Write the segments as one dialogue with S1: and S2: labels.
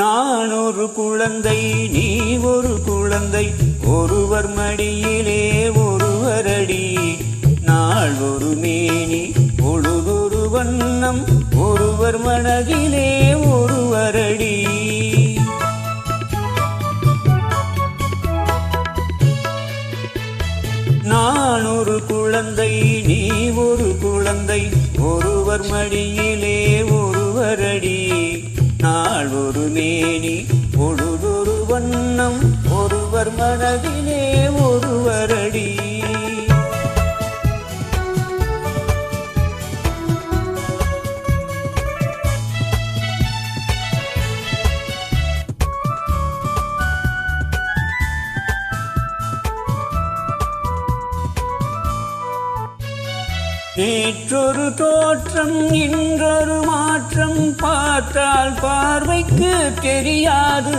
S1: நான் ஒரு குழந்தை நீ ஒரு குழந்தை. ஒருவர் மடியிலே ஒருவரடி நாள் ஒரு மேனி பொழுதொரு வண்ணம். ஒருவர் மனதிலே ஒருவரடி நான் ஒரு குழந்தை நீ ஒரு குழந்தை. ஒருவர் மடியிலே ஒருவரடி நாள் ஒரு மேனி ஒழுதொரு வண்ணம் ஒருவர் மனதிலே ஒருவரடி நேற்றொரு தோற்றம் இன்றொரு பார்த்தால் பார்வைக்கு தெரியாது.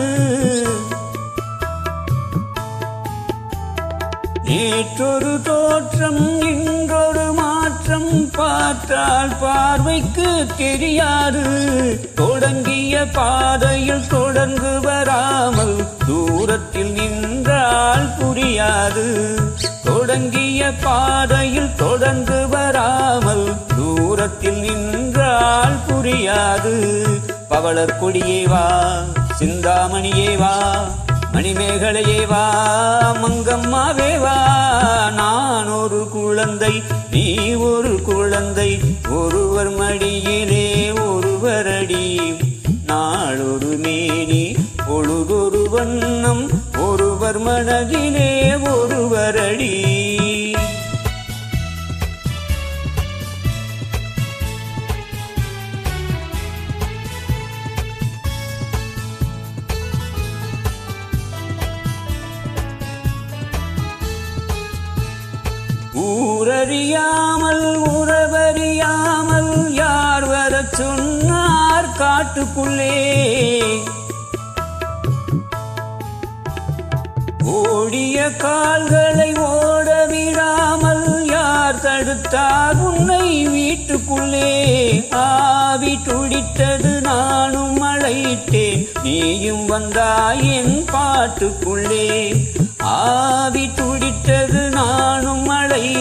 S1: நேற்றொரு தோற்றம் இன்றொரு மாற்றம் பார்த்தால் பார்வைக்கு தெரியாது. தொடங்கிய பாதையில் தொடர்ந்து வராமல் தூரத்தில் நின்றால் புரியாது. தொடங்கிய பாதையில் தொடர்ந்து வராமல் தூரத்தில் நின்றால் புரியாது. பவளக் கொடியே வா சிந்தாமணியே வா மணிமேகலையே வா மங்கம்மாவே வா. நான் ஒரு குழந்தை நீ ஒரு குழந்தை ஒருவர் மடியிலே ஒருவர் ஒருவரடி நாளொரு மேனி பொழுதொரு வண்ணம் ஒருவர் மனதிலே ஒருவர் அடி. ஊரறியாமல் உறவறியாமல் யார் வரச் சொன்னார் காட்டுக்குள்ளே? ஓடிய கால்களை ஓட விடாமல் யார் தடுத்தார் உன்னை வீட்டுக்குள்ளே? ஆவி துடித்தது நானும் அழைத்தேன் நீயும் வந்தாய் என் பாட்டுக்குள்ளே. ஆவி துடித்தது நான்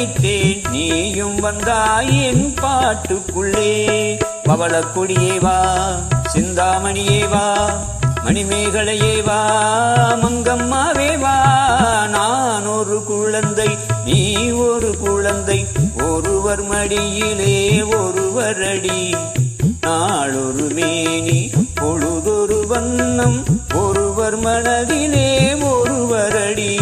S1: அழைத்தேன் நீயும் வந்தாய் என் பாட்டுக்குள்ளே. பவள கொடியே வா சிந்தாமணியே வா மணிமேகலையே வா மங்கம்மாவே வா. நான் ஒரு குழந்தை நீ ஒரு குழந்தை ஒருவர் மடியிலே ஒருவர் அடி. நாளொரு மேனி பொழுதொரு வண்ணம் ஒருவர் மனதிலே ஒருவர் அடி.